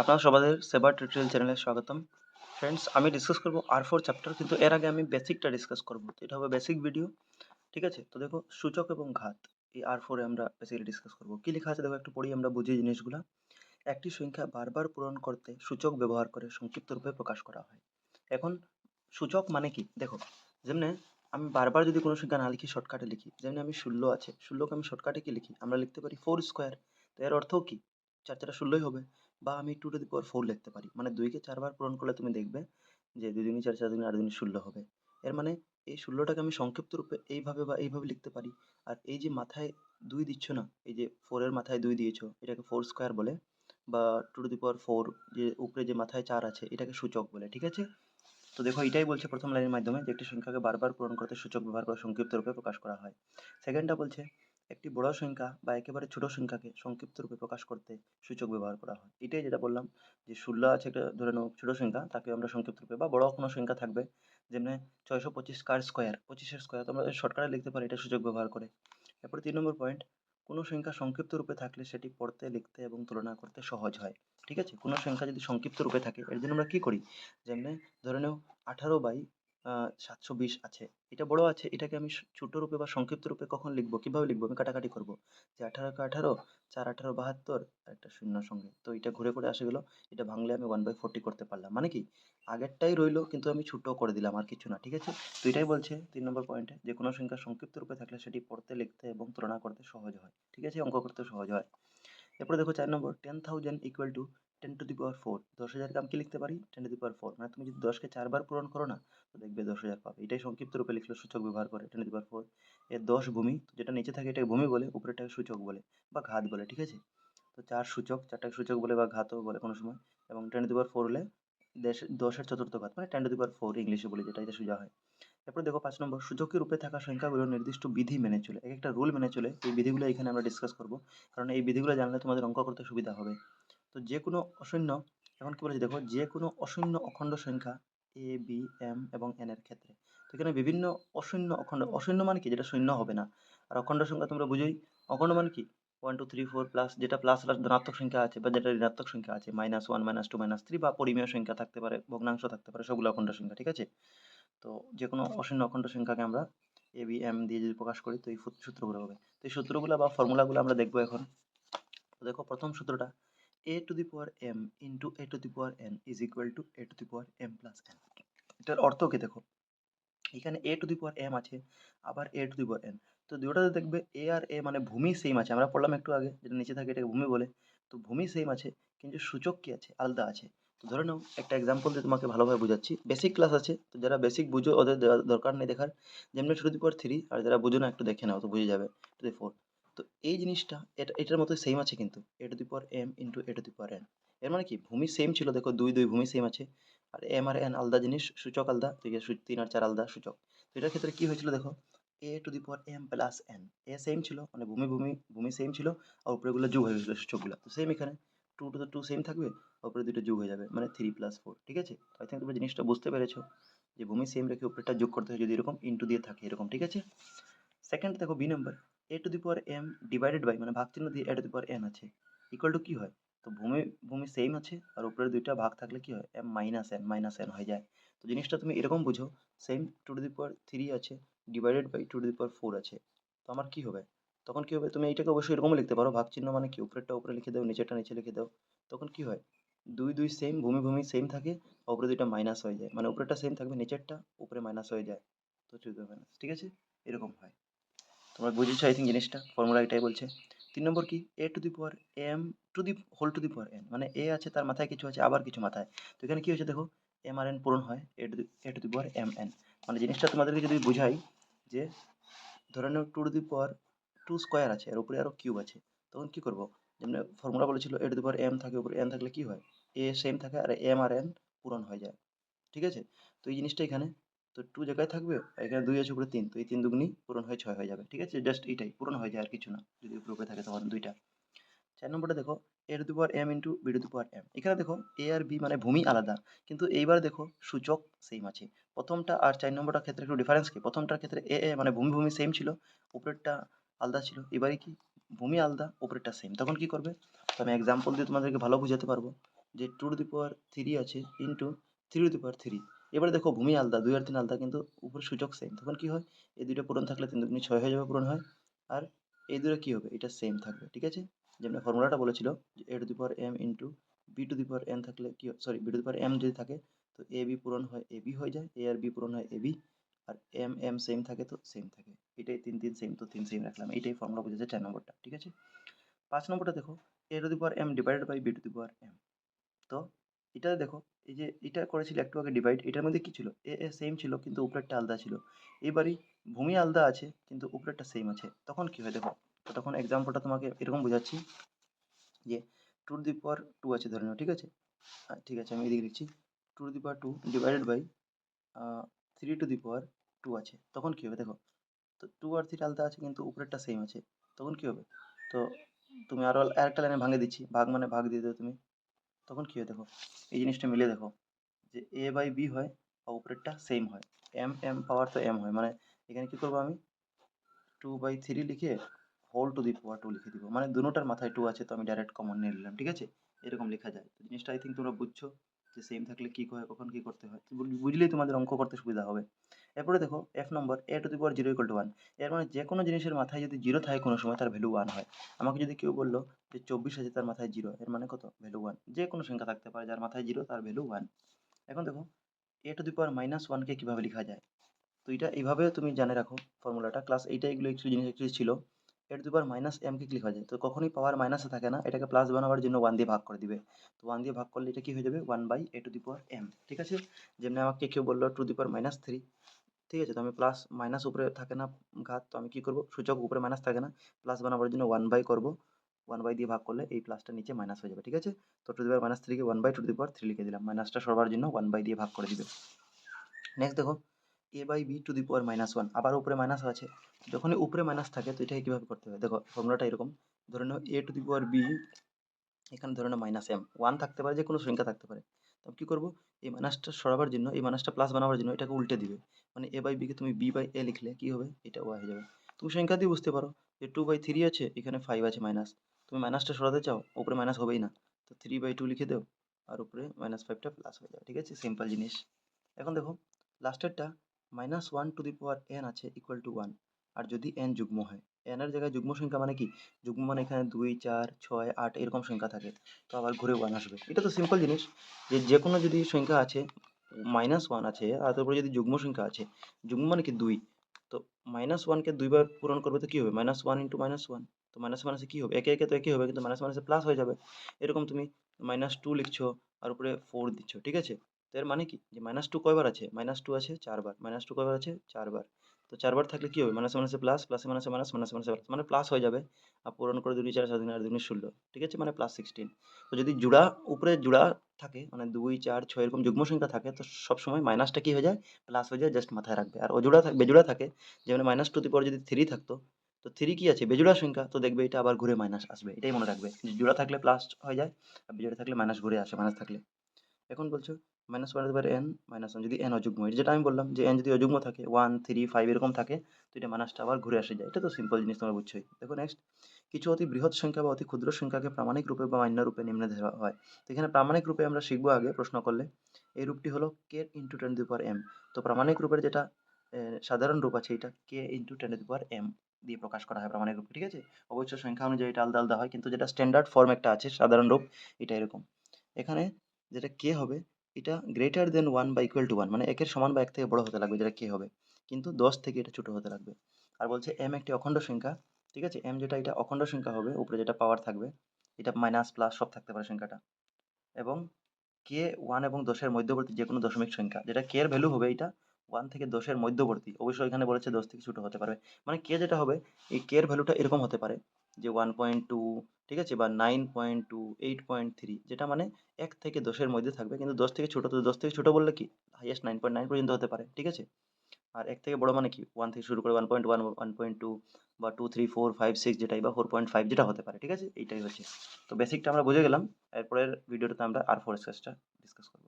আপনারা সবাদের সেবা টিউটোরিয়াল চ্যানেলে স্বাগতম। ফ্রেন্ডস আমি ডিসকাস করব আর ফোর চ্যাপ্টার কিন্তু এর আগে আমি বেসিকটা ডিসকাস করব। এটা হবে বেসিক ভিডিও ঠিক আছে? তো দেখো, সূচক এবং ঘাত, এই আর ফোরে আমরা বেসিক্যালি ডিসকাস করব। কি লেখা আছে? দেখো, একটু পড়ি, আমরা বুঝি জিনিসগুলো। একটি সংখ্যা বারবার পূরণ করতে সূচক ব্যবহার করে সংক্ষিপ্ত রূপে প্রকাশ করা হয়। এখন, সূচক মানে কি? দেখো, যেমনে আমি বারবার যদি কোনো সংখ্যা না লিখি শর্টকাটে লিখি, যেমনি আমি ষোলো আছে ষোলোকে আমি শর্টকাটে কি লিখি? আমরা লিখতে পারি ফোর স্কোয়ার তো এর অর্থ কি? চার চারটা ষোলোই হবে। বা আমি two to the power four লিখতে পারি। মানে দুইকে চারবার পূরণ করলে তুমি দেখবে যে দুই দিনই চার চার দিন, আট দিন ষোলো হবে। এর মানে এই ষোলোটাকে আমি সংক্ষিপ্ত রূপে এইভাবে বা এইভাবে লিখতে পারি। আর এই যে মাথায় দুই দিচ্ছ না, এই যে ফোরের মাথায় দুই দিয়েছ, এটাকে ফোর স্কোয়ার বলে, বা two to the power four যে উপরে যে মাথায় চার আছে, এটাকে সূচক বলে, ঠিক আছে? তো দেখো এটাই বলছে প্রথম লাইনের মাধ্যমে যে একটি সংখ্যাকে বারবার পূরণ করতে সূচক ব্যবহার করে সংক্ষিপ্ত রূপে প্রকাশ করা হয়। সেকেন্ডটা বলছে একটি বড় সংখ্যা বা একেবারে ছোট সংখ্যাকে সংক্ষিপ্ত রূপে প্রকাশ করতে সূচক ব্যবহার করা হয়। এটাই যেটা বললাম যে ষোলো আছে একটা ধরে নাও ছোট সংখ্যা, তাকে আমরা সংক্ষিপ্ত রূপে বা বড় কোনো সংখ্যা থাকবে যেমনি ছয়শো পঁচিশ কার স্কোয়ার পঁচিশের স্কোয়ার তো আমরা শর্টকাটে লিখতে পারি, এটা সূচক ব্যবহার করে। এরপরে তিন নম্বর পয়েন্ট কোনো সংখ্যা সংক্ষিপ্ত রূপে থাকলে সেটি পড়তে, লিখতে এবং তুলনা করতে সহজ হয়। ঠিক আছে? কোনো সংখ্যা যদি সংক্ষিপ্ত রূপে থাকে, এর জন্য আমরা কী করি? যেমনি ধরে নাও আঠারো বাই সাতশো বিশ আছে। এটা বড় আছে, এটাকে আমি ছোট রূপে বা সংক্ষিপ্ত রূপে কখন লিখব? কীভাবে লিখব? আমি কাটাকাটি করব। যে আঠারো, চার আঠারো বাহাত্তর একটা শূন্য সঙ্গে। তো এটা ঘুরে ঘুরে আসে গেলো। এটা ভাঙলে আমি ওয়ান বাই ফোরটি করতে পারলাম। মানে কি? আগেরটাই রইল, কিন্তু আমি ছোট করে দিলাম, আর কিছু না, ঠিক আছে? তো এটাই বলছে তিন নম্বর পয়েন্টে যে কোনো সংখ্যা সংক্ষিপ্ত রূপে থাকলে সেটি পড়তে, লিখতে এবং তুলনা করতে সহজ হয়। ঠিক আছে? অঙ্ক করতে সহজ হয়। এরপরে দেখো চার নম্বর ten thousand equal to ten to the power four দশ হাজারকে আমি কি লিখতে পারি? Ten to the power four মানে তুমি যদি দশকে চারবার পূরণ করো না, তো দেখবে দশ হাজার পাবে। এটাই সংক্ষিপ্ত রূপে লিখলো সূচক ব্যবহার করে ten to the power four এর দশ ভূমি, যেটা নিচে থাকে এটাকে ভূমি বলে উপরেটাকে সূচক বলে, বা ঘাত বলে, ঠিক আছে? তো চার সূচক, চারটাকে সূচক বলে বা ঘাতও বলে কোনো সময়, এবং ten to the power four হলে দেশ, দশের চতুর্থ ঘাত মানে ten to the power four ইংলিশে বলি যেটা, এটা সোজা হয়। তারপরে দেখো পাঁচ নম্বর সূচকের রূপে থাকা সংখ্যাগুলো নির্দিষ্ট বিধি মেনে চলে, এক একটা রুল মেনে চলে, এই বিধিগুলো এখানে আমরা ডিসকাস করব। কারণ এই বিধিগুলো জানলে তোমাদের অঙ্ক করতে সুবিধা হবে। তো যে কোনো অশূন্য, এখন কি বলেছে? দেখো যে কোনো অশূন্য অখণ্ড সংখ্যা এ বি এম এবং এন এর ক্ষেত্রে। তো এখানে বিভিন্ন অশূন্য অখণ্ড, অশূন্য মানে কি? যেটা শূন্য হবে না। আর অখণ্ড সংখ্যা তোমরা বুঝোই, অখণ্ড মানে কি? One two three four plus যেটা প্লাস প্লাস ধনাত্মক সংখ্যা আছে বা যেটা ঋণাত্মক সংখ্যা আছে minus one minus two minus three বা পরিমেয় সংখ্যা থাকতে পারে, ভগ্নাংশ থাকতে পারে, সবগুলো অখণ্ড সংখ্যা, ঠিক আছে? তো যে কোনো অশূন্য অখণ্ড সংখ্যাকে আমরা এ বি এম দিয়ে যদি প্রকাশ করি, তো এই সূত্রগুলো হবে। তো এই সূত্রগুলো বা ফর্মুলাগুলো আমরা দেখব এখন। তো দেখো, প্রথম সূত্রটা a to the power m into a to the power n is equal to a to the power m plus n. এটার অর্থ কি দেখো? এখানে a to the power m আছে, আবার a to the power n. তো দুটোতে দেখবে a আর a মানে ভূমি সেম আছে। আমরা পড়লাম একটু আগে, যেটা নিচে থাকে এটাকে ভূমি বলে। তো ভূমি সেম আছে, কিন্তু সূচক কি আছে? আলাদা আছে। তো ধরে নাও, একটা এক্সাম্পল দিয়ে তোমাকে ভালোভাবে বোঝাচ্ছি। বেসিক ক্লাস আছে, তো যারা বেসিক বুঝো, ওদের দরকার নেই দেখার। যেমনি টু দি পাওয়ার থ্রি আর যারা বুঝো না, একটু দেখে নাও, তো বুঝে যাবে। টু দি ফোর তো এই জিনিসটা, এটা, এটার মতো সেম আছে কিন্তু। A to the power M into A to the power N এর মানে কি? ভূমি সেম ছিল, দেখো দুই দুই ভূমি সেম আছে। আর এম আর এন আলাদা জিনিস, সূচক আলাদা আছে তিন আর চার আলাদা সূচক। তো এটার ক্ষেত্রে কি হয়েছিল দেখো? A to the power M plus N A same ছিল মানে ভূমি ভূমি ভূমি সেম ছিল, আর উপরেগুলো যোগ হয়ে গেছিল সূচকগুলো। তো সেম এখানে। টু টু টু সেম থাকবে উপরে দুটো যোগ হয়ে যাবে মানে থ্রি প্লাস ফোর ঠিক আছে? আই থিঙ্ক তুমি জিনিসটা বুঝতে পেরেছ, যে ভূমি সেম রেখে উপরেটা যোগ করতে হয় যদি এরকম ইন্টু দিয়ে থাকে এরকম, ঠিক আছে? সেকেন্ড দেখো B number A to the power M divided by মানে ভাগ চিহ্ন দিয়ে A to the power N আছে ইকুয়াল টু কী হয়? তো ভূমি ভূমি সেম আছে, আর উপরের দুইটা ভাগ থাকলে কি হয়? M minus N minus N হয়ে যায়। তো জিনিসটা তুমি এরকম বুঝো same two to the power three আছে divided by two to the power four আছে। তো আমার কি হবে? তখন কি হবে? তুমি এইটাকে অবশ্যই এরকম লিখতে পারো ভাগ চিহ্ন মানে কি? উপরেরটা উপরে লিখে দাও, নিচেরটা নিচে লিখে দাও। তখন কি হয়? দুই দুই সেম ভূমি ভূমি সেম থাকে উপরে দুইটা মাইনাস হয়ে যায়। মানে উপরেরটা সেম থাকবে, নিচেরটা উপরে মাইনাস হয়ে যায়। তো চুদ্দ মাইনাস ঠিক আছে? এরকম হয়। তোমরা বুঝেছ আই থিঙ্ক জিনিসটা? ফর্মুলা এটাই বলছে। তিন নম্বর কি? A to the power M to the whole to the power N মানে এ আছে, তার মাথায় কিছু আছে, আবার কিছু মাথায়। তো এখানে কি হয়েছে দেখো? এম আর এন পূরণ হয় A to the A to the power M N মানে জিনিসটা তোমাদেরকে যদি বুঝাই, যে ধরে নাও two to the power two square আছে, এর উপরে আরও কিউব আছে, তখন কী করব? যেমন ফর্মুলা বলেছিল এ টু দি পাওয়ার এম থাকে, উপরে এন থাকলে কী হয়? এ সেম থাকে, আর এম আর এন পূরণ হয়ে যায়। ঠিক আছে? তো এই জিনিসটা এখানে তো টু জায়গায় থাকবে, এখানে দুই আছে উপরে তিন, তো এই তিন দুগুনি পূরণ হয়ে ছয় হয়ে যাবে, ঠিক আছে? জাস্ট এইটাই, পূরণ হয়ে যায় আর কিছু না, যদি উপরে থাকে তখন দুইটা। চার নম্বরটা দেখো A to the power M into B to the power M এখানে দেখো এ আর বি মানে ভূমি আলাদা, কিন্তু এইবার দেখো, সূচক সেম আছে। প্রথমটা আর চার নম্বরটার ক্ষেত্রে একটু ডিফারেন্স কি? প্রথমটার ক্ষেত্রে এ এ মানে ভূমি ভূমি সেম ছিল, উপরেরটা আলাদা ছিল, এবারে কি? ভূমি আলাদা, উপরেরটা সেম তখন কি করবে? তো আমি এক্সাম্পল দিয়ে তোমাদেরকে ভালো বুঝাতে পারব যে two to the power three আছে into three to the power three এবারে দেখো ভূমি আলাদা, দুই আর তিন আলাদা কিন্তু উপরে সূচক সেম তখন কি হয়? এই দুটো পূরণ থাকলে তিন দুগুণে ছয় হয়ে যাবে পূরণ হয়। আর এই দুটো কী হবে? এটা সেম থাকবে, ঠিক আছে? যেমন ফর্মুলাটা বলেছিল যে A to the power M into B to the power N থাকলে কি sorry B to the power M যদি থাকে, তো এ বি পূরণ হয় এ বি হয়ে যায় এ আর বি পূরণ হয় এ বি আর এম এম সেম থাকে তো সেম থাকে। এটাই তিন তিন সেম তো তিন সেম রাখলাম। এইটাই ফর্মুলা বুঝেছে চার নম্বরটা, ঠিক আছে? পাঁচ নম্বরটা দেখো A to the power M divided by B to the power M তো এটা দেখো এই যে এটা করেছিল একটু আগে ডিভাইড এটার মধ্যে কি ছিল? এ এ সেম ছিল কিন্তু উপরেরটা আলাদা ছিল। এবারই ভূমি আলাদা আছে কিন্তু উপরেরটা সেম আছে। তখন কি হয় দেখো তখন এক্সাম্পলটা তোমাকে এরকম বোঝাচ্ছি যে টু দি পাওয়ার টু আছে ধরে নাও ঠিক আছে? আহ, ঠিক আছে আমি এদিকে লিখছি। To the power two divided by three to the power two আছে। তখন কী হবে দেখো তো টু আর থ্রি আলাদা আছে কিন্তু উপরেরটা সেম আছে। তখন কী হবে? তো তুমি আরও আরেকটা লাইনে ভাঙে দিচ্ছি ভাগ মানে ভাগ দিয়ে দেবে তুমি। তখন কী হয় দেখো, এই জিনিসটা মিলে দেখো যে এ বাই বি হয় আর উপরেরটা সেম হয়। এম এম পাওয়ার তো এম হয়। মানে এখানে কী করব আমি? টু বাই থ্রি লিখে whole to the power two লিখে দিব। মানে দুটোটার মাথায় টু আছে, তো আমি ডাইরেক্ট কমন নিয়ে নিলাম, ঠিক আছে? এরকম লেখা যায়। তো জিনিসটা আই থিঙ্ক তোমরা বুঝছ যে সেম থাকলে কী হয়, কখন কী করতে হয়? বুঝলেই তোমাদের অঙ্ক করতে সুবিধা হবে। এরপরে দেখো F number A to the power zero equal to ওয়ানের মানে যে কোনো জিনিসের মাথায় যদি জিরো থাকে, কোনো সময় তার ভ্যালু ওয়ান হয়। আমাকে যদি কেউ বলল যে চব্বিশ আছে, তার মাথায় জিরো এর মানে কত? ভ্যালু ওয়ান যে কোনো সংখ্যা থাকতে পারে, যার মাথায় জিরো তার ভ্যালু ওয়ান এখন দেখো এ টু দি পাওয়ার মাইনাস ওয়ানকে কীভাবে লেখা যায়? তো এটা এইভাবে তুমি জানে রাখো ফর্মুলাটা। ক্লাস এইটা এগুলো একটু জিনিস, একটু ছিল। A to the power minus MK click হয়ে যায়? তো কখনোই পাওয়ার মাইনাসে থাকে না। এটাকে প্লাস বানাবার জন্য ওয়ান দিয়ে ভাগ করে দিবে। তো ওয়ান দিয়ে ভাগ করলে এটা কি হয়ে যাবে? One by A to the power M ঠিক আছে? যেমনি আমাকে কেউ বলল to the power minus three ঠিক আছে? তো আমি প্লাস মাইনাস উপরে থাকে না ঘাত, তো আমি কি করব? সূচক উপরে মাইনাস থাকে না। প্লাস বানাবার জন্য ওয়ান বাই করব। ওয়ান বাই দিয়ে ভাগ করলে এই প্লাসটা নিচে মাইনাস হয়ে যাবে, ঠিক আছে? তো two the power minus থ্রিকে one by to the power three লিখে দিলাম। মাইনাসটা সরবার জন্য ওয়ান বাই দিয়ে ভাগ করে দিবে। নেক্সট দেখো A by B to the power minus one আবার উপরে মাইনাস আছে। যখনই উপরে মাইনাস থাকে, তো এটাকে কীভাবে করতে হবে দেখো ফর্মুলাটা এরকম। ধরে নাও এ টু দি পাওয়ার বি এখানে ধরে নাও মাইনাস এম ওয়ান থাকতে পারে যে কোনো সংখ্যা থাকতে পারে। তো আমি কী করব? এই মাইনাসটা সরাবার জন্য, এই মাইনাসটা প্লাস বানাবার জন্য এটাকে উল্টে দিবে। মানে এ বাই বিকে তুমি বি বাই এ লিখলে কী হবে? এটা ওয়াই হয়ে যাবে। তুমি সংখ্যা দিয়ে বুঝতে পারো যে টু বাই থ্রি আছে, এখানে ফাইভ আছে মাইনাস তুমি মাইনাসটা সরাতে চাও, উপরে মাইনাস হবেই না। তো থ্রি বাই টু লিখে দাও, আর উপরে মাইনাস ফাইভটা প্লাস হয়ে যাবে, ঠিক আছে? সিম্পল জিনিস। এখন দেখো লাস্টেরটা minus one to the power N আছে ইকুয়াল টু ওয়ান আর যদি এন যুগ্ম হয়। এন এর জায়গায় যুগ্ম সংখ্যা মানে কি? যুগ্ম মানে এখানে দুই, চার, ছয়, আট এরকম সংখ্যা থাকে। তো আবার ঘুরে ওয়ান আসবে। এটা তো সিম্পল জিনিস যে যে কোনো যদি সংখ্যা আছে মাইনাস ওয়ান আছে, আর তারপরে যদি যুগ্ম সংখ্যা আছে, যুগ্ম মানে কি? দুই। তো মাইনাস ওয়ানকে দুইবার পূরণ করবে তো কী হবে? Minus one into minus one তো মাইনাস মাইনাসে কী হবে? একে একে তো একই হবে, কিন্তু মাইনাস মাইনাসে প্লাস হয়ে যাবে। এরকম তুমি মাইনাস টু লিখছো, আর উপরে ফোর দিচ্ছ, ঠিক আছে? তো এর মানে কি? যে মাইনাস টু কয়বার আছে? মাইনাস টু আছে, চারবার। মাইনাস টু কয়বার আছে? চারবার। তো চারবার থাকলে কী হবে? মাইনাসে মাইনাসে প্লাস প্লাসে মাইনাসে মাইনাস, মাইনাসে মাইনাসে মানে প্লাস হয়ে যাবে। আর পূরণ করে দুই চার সাত দিন আর দুই ষোলো। ঠিক আছে? মানে প্লাস সিক্সটিন তো যদি জোড়া, উপরে জোড়া থাকে মানে দুই, চার, ছয় এরকম যুগ্ম সংখ্যা থাকে, তো সবসময় মাইনাসটা কী হয়ে যায়? প্লাস হয়ে যায় জাস্ট মাথায় রাখবে। আর অজোড়া থাক, বেজোড়া থাকে, যেমন মাইনাস টুতে পরে যদি থ্রি থাকতো, তো থ্রি কি আছে? বেজোড়া সংখ্যা। তো দেখবে এটা আবার ঘুরে মাইনাস আসবে। এটাই মনে রাখবে। জোড়া থাকলে প্লাস হয়ে যায়, আর বেজোড়া থাকলে মাইনাস ঘুরে আসে মাইনাস থাকলে। এখন বলছো? মাইনাস ওয়ান পারে এন মাইনাস ওয়ান যদি এন অযুগ্ম এটা যেটা আমি বললাম যে এন যদি অযুগ্ম থাকে ওয়ান থ্রি ফাইভ এরকম থাকে, তো এটা মাইনাসটা আবার ঘুরে আসে যায়। এটা তো সিম্পল জিনিস, তোমরা বুঝছোই। দেখো নেক্সট কিছু অতি বৃহৎ সংখ্যা বা অতি ক্ষুদ্র সংখ্যাকে প্রামাণিক রূপে বা মান্য রূপে নিম্নে ধরা হয়। তো এখানে প্রামাণিক রূপে আমরা শিখব আগে প্রশ্ন করলে। এই রূপটি হলো K into ten to power M তো প্রামাণিক রূপের যেটা সাধারণ রূপ আছে এটা K into ten to power M দিয়ে প্রকাশ করা হয় প্রামাণিক রূপে, ঠিক আছে? অবশ্য সংখ্যা অনুযায়ী এটা আলাদা আলাদা হয়, কিন্তু যেটা স্ট্যান্ডার্ড ফর্ম একটা আছে, সাধারণ রূপ, এটা এরকম। এখানে যেটা কে হবে এটা গ্রেটার দেন ওয়ান বা ইকুয়াল টু ওয়ান মানে একের সমান বা এক থেকে বড় হতে লাগবে যেটা কে হবে। কিন্তু দশ থেকে এটা ছোট হতে লাগবে। আর বলছে এম একটি অখণ্ড সংখ্যা, ঠিক আছে? এম যেটা, এটা অখণ্ড সংখ্যা হবে, উপরে যেটা পাওয়ার থাকবে, এটা মাইনাস প্লাস সব থাকতে পারে সংখ্যাটা। এবং কে ওয়ান এবং দশের মধ্যবর্তী যে কোনো দশমিক সংখ্যা, যেটা কে এর ভ্যালু হবে এটা ওয়ান থেকে দশের মধ্যবর্তী, অবশ্যই এখানে বলেছে দশ থেকে ছোটো হতে পারবে মানে কে যেটা হবে, এই কে এর ভ্যালুটা এরকম হতে পারে যে ওয়ান পয়েন্ট টু ঠিক আছে? বা nine point two eight point three যেটা মানে এক থেকে দশের মধ্যে থাকবে। কিন্তু দশ থেকে ছোটো তো দশ থেকে ছোটো বললে কি? হাইয়েস্ট নাইন পয়েন্ট নাইন পর্যন্ত হতে পারে, ঠিক আছে? আর এক থেকে বড় মানে কি? ওয়ান থেকে শুরু করে one point one one point two বা two three four five six যেটাই বা ফোর পয়েন্ট ফাইভ যেটা হতে পারে, ঠিক আছে? এইটাই হচ্ছে। তো বেসিকটা আমরা বুঝে গেলাম। এরপরের ভিডিওটাতে আমরা আর ফোর স্কেচটা ডিসকাস করব।